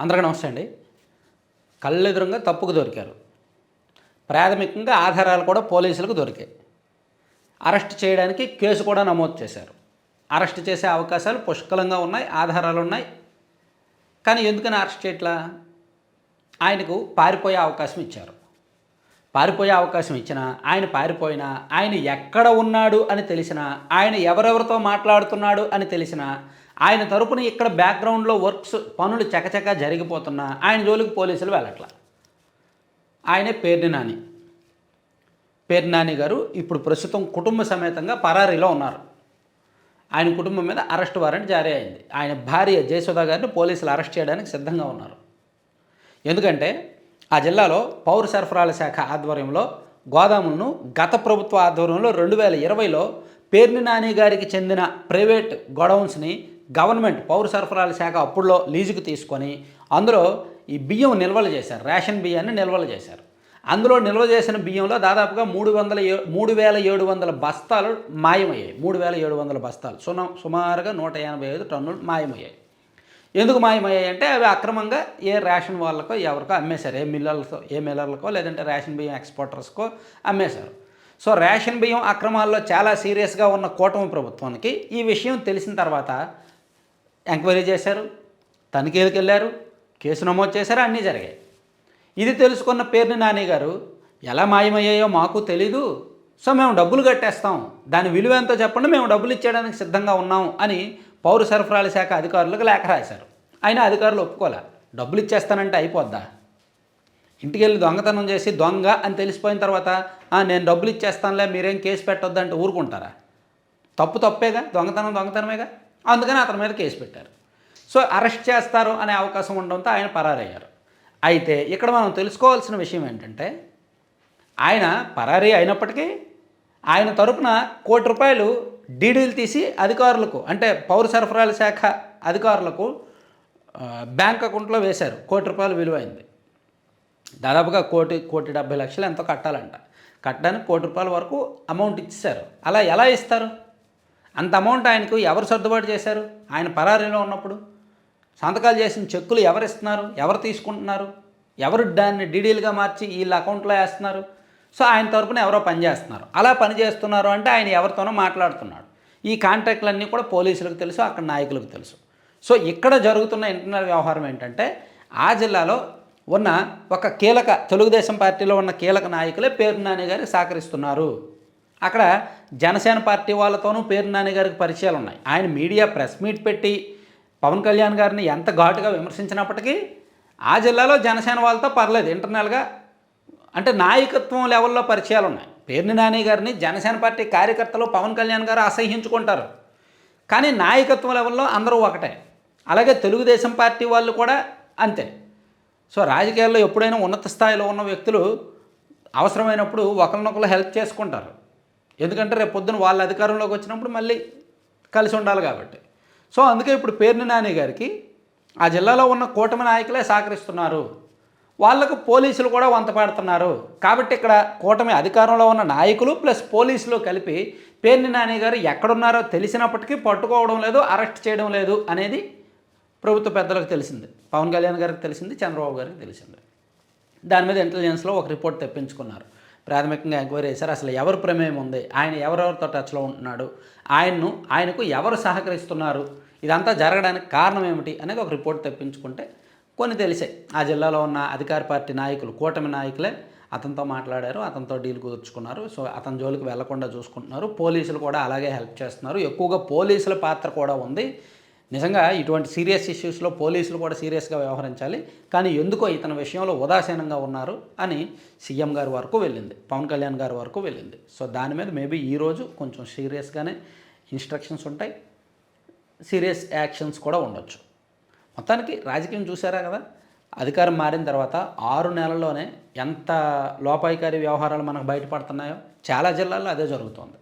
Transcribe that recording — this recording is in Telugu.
అందరికీ నమస్తే అండి. కళ్ళెదురుగా తప్పుకు దొరికారు. ప్రాథమికంగా ఆధారాలు కూడా పోలీసులకు దొరికాయి. అరెస్ట్ చేయడానికి కేసు కూడా నమోదు చేశారు. అరెస్ట్ చేసే అవకాశాలు పుష్కలంగా ఉన్నాయి ఆధారాలు ఉన్నాయి. కానీ ఎందుకని అరెస్ట్ చేయట్లా? ఆయనకు పారిపోయే అవకాశం ఇచ్చారు. పారిపోయే అవకాశం ఇచ్చినా ఆయన పారిపోయినా ఆయన ఎక్కడ ఉన్నాడు అని తెలిసినా ఆయన ఎవరెవరితో మాట్లాడుతున్నాడు అని తెలిసినా ఆయన తరపున ఇక్కడ బ్యాక్గ్రౌండ్లో వర్క్స్ పనులు చకచక జరిగిపోతున్నా ఆయన జోలికి పోలీసులు వెళ్ళట్లా. ఆయనే పేర్ని నాని. పేర్ని నాని గారు ఇప్పుడు ప్రస్తుతం కుటుంబ సమేతంగా పరారీలో ఉన్నారు. ఆయన కుటుంబం మీద అరెస్ట్ వారెంట్ జారీ అయింది. ఆయన భార్య జయసుధా గారిని పోలీసులు అరెస్ట్ చేయడానికి సిద్ధంగా ఉన్నారు. ఎందుకంటే ఆ జిల్లాలో పౌర సరఫరాల శాఖ ఆధ్వర్యంలో గోదాములను గత ప్రభుత్వ ఆధ్వర్యంలో రెండు వేల ఇరవైలో పేర్ని నాని గారికి చెందిన ప్రైవేట్ గోడౌన్స్ని గవర్నమెంట్ పౌర సరఫరాల శాఖ అప్పుడులో లీజుకు తీసుకొని అందులో ఈ బియ్యం నిల్వలు చేశారు. రేషన్ బియ్యాన్ని నిల్వలు చేశారు. అందులో నిల్వ చేసిన బియ్యంలో దాదాపుగా మూడు వందల మూడు వేల ఏడు వందల బస్తాలు మాయమయ్యాయి. మూడు వేల ఏడు వందల బస్తాలు. సున సుమారుగా నూట ఎనభై ఐదు టన్నులు మాయమయ్యాయి. ఎందుకు మాయమయ్యాయి అంటే అవి అక్రమంగా ఏ రేషన్ వాళ్ళకో ఎవరికో అమ్మేశారు. ఏ మిల్లర్లతో ఏ మిల్లర్లకో లేదంటే రేషన్ బియ్యం ఎక్స్పోర్టర్స్కో అమ్మేశారు. సో రేషన్ బియ్యం అక్రమాల్లో చాలా సీరియస్గా ఉన్న కూటమి ప్రభుత్వానికి ఈ విషయం తెలిసిన తర్వాత ఎంక్వైరీ చేశారు తనిఖీలకు వెళ్ళారు కేసు నమోదు చేశారు అన్నీ జరిగాయి. ఇది తెలుసుకున్న పేరుని నాని గారు ఎలా మాయమయ్యాయో మాకు తెలీదు సో మేము డబ్బులు కట్టేస్తాం దాని విలువ ఎంతో చెప్పండి మేము డబ్బులు ఇచ్చేయడానికి సిద్ధంగా ఉన్నాం అని పౌర సరఫరాల శాఖ అధికారులకు లేఖ రాశారు. అయినా అధికారులు ఒప్పుకోలే. డబ్బులు ఇచ్చేస్తానంటే అయిపోద్దా? ఇంటికి వెళ్ళి దొంగతనం చేసి దొంగ అని తెలిసిపోయిన తర్వాత నేను డబ్బులు ఇచ్చేస్తానులే మీరేం కేసు పెట్టొద్దంటే ఊరుకుంటారా? తప్పు తప్పేగా? దొంగతనం దొంగతనమేగా? అందుకని అతని మీద కేసు పెట్టారు. సో అరెస్ట్ చేస్తారు అనే అవకాశం ఉండడంతో ఆయన పరారయ్యారు. అయితే ఇక్కడ మనం తెలుసుకోవాల్సిన విషయం ఏంటంటే ఆయన పరారీ అయినప్పటికీ ఆయన తరపున కోటి రూపాయలు డీడీలు తీసి అధికారులకు అంటే పౌర సరఫరాల శాఖ అధికారులకు బ్యాంక్ అకౌంట్లో వేశారు. కోటి రూపాయలు విలువైంది. దాదాపుగా కోటి కోటి డెబ్బై లక్షలు ఎంతో కట్టాలంట. కట్టడానికి కోటి రూపాయల వరకు అమౌంట్ ఇచ్చేశారు. అలా ఎలా ఇస్తారు? అంత అమౌంట్ ఆయనకు ఎవరు సర్దుబాటు చేశారు? ఆయన పరారీలో ఉన్నప్పుడు సంతకాలు చేసిన చెక్కులు ఎవరు ఇస్తున్నారు ఎవరు తీసుకుంటున్నారు? ఎవరు దాన్ని డీడీలుగా మార్చి వీళ్ళ అకౌంట్లో వేస్తున్నారు? సో ఆయన తరపున ఎవరో పనిచేస్తున్నారు అలా పని చేస్తున్నారు అంటే ఆయన ఎవరితోనో మాట్లాడుతున్నాడు. ఈ కాంట్రాక్ట్లన్నీ కూడా పోలీసులకు తెలుసు అక్కడ నాయకులకు తెలుసు. సో ఇక్కడ జరుగుతున్న ఇంటర్నల్ వ్యవహారం ఏంటంటే ఆ జిల్లాలో ఉన్న ఒక కీలక తెలుగుదేశం పార్టీలో ఉన్న కీలక నాయకులే పేరు నాని గారికి సహకరిస్తున్నారు. అక్కడ జనసేన పార్టీ వాళ్ళతోనూ పేరు నాని గారికి పరిచయాలు ఉన్నాయి. ఆయన మీడియా ప్రెస్ మీట్ పెట్టి పవన్ కళ్యాణ్ గారిని ఎంత ఘాటుగా విమర్శించినప్పటికీ ఆ జిల్లాలో జనసేన వాళ్ళతో పర్లేదు. ఇంటర్నల్గా అంటే నాయకత్వం లెవెల్లో పరిచయాలు ఉన్నాయి. పేర్ని నాని గారిని జనసేన పార్టీ కార్యకర్తలు పవన్ కళ్యాణ్ గారు అసహ్యించుకుంటారు. కానీ నాయకత్వం లెవెల్లో అందరూ ఒకటే. అలాగే తెలుగుదేశం పార్టీ వాళ్ళు కూడా అంతే. సో రాజకీయాల్లో ఎప్పుడైనా ఉన్నత స్థాయిలో ఉన్న వ్యక్తులు అవసరమైనప్పుడు ఒకరినొకరు హెల్ప్ చేసుకుంటారు. ఎందుకంటే రేపు పొద్దున వాళ్ళ అధికారంలోకి వచ్చినప్పుడు మళ్ళీ కలిసి ఉండాలి కాబట్టి. సో అందుకే ఇప్పుడు పేర్ని నాని గారికి ఆ జిల్లాలో ఉన్న కూటమి నాయకులే సహకరిస్తున్నారు. వాళ్ళకు పోలీసులు కూడా వంత పాడుతున్నారు. కాబట్టి ఇక్కడ కూటమి అధికారంలో ఉన్న నాయకులు ప్లస్ పోలీసులు కలిపి పేర్ని నాని గారు ఎక్కడున్నారో తెలిసినప్పటికీ పట్టుకోవడం లేదు అరెస్ట్ చేయడం లేదు అనేది ప్రభుత్వ పెద్దలకు తెలిసింది. పవన్ కళ్యాణ్ గారికి తెలిసింది చంద్రబాబు గారికి తెలిసింది. దాని మీద ఇంటెలిజెన్స్లో ఒక రిపోర్ట్ తెప్పించుకున్నారు. ప్రాథమికంగా ఎంక్వైరీ చేశారు. అసలు ఎవరు ప్రమేయం ఉంది? ఆయన ఎవరెవరితో టచ్లో ఉంటున్నాడు? ఆయన్ను ఆయనకు ఎవరు సహకరిస్తున్నారు? ఇదంతా జరగడానికి కారణం ఏమిటి అనేది ఒక రిపోర్ట్ తెప్పించుకుంటే కొన్ని తెలిసాయి. ఆ జిల్లాలో ఉన్న అధికార పార్టీ నాయకులు కూటమి నాయకులే అతనితో మాట్లాడారు అతనితో డీల్ కుదుర్చుకున్నారు. సో అతని జోలికి వెళ్ళకుండా చూసుకుంటున్నారు. పోలీసులు కూడా అలాగే హెల్ప్ చేస్తున్నారు. ఎక్కువగా పోలీసుల పాత్ర కూడా ఉంది. నిజంగా ఇటువంటి సీరియస్ ఇష్యూస్లో పోలీసులు కూడా సీరియస్గా వ్యవహరించాలి. కానీ ఎందుకో ఇతని విషయంలో ఉదాసీనంగా ఉన్నారు అని సీఎం గారి వరకు వెళ్ళింది. పవన్ కళ్యాణ్ గారి వరకు వెళ్ళింది. సో దాని మీద మేబీ ఈరోజు కొంచెం సీరియస్గానే ఇన్స్ట్రక్షన్స్ ఉంటాయి. సీరియస్ యాక్షన్స్ కూడా ఉండొచ్చు. మొత్తానికి రాజకీయం చూసారా కదా? అధికారం మారిన తర్వాత ఆరు నెలల్లోనే ఎంత లోపాయికారి వ్యవహారాలు మనకు బయటపడుతున్నాయో చాలా జిల్లాల్లో అదే జరుగుతోంది.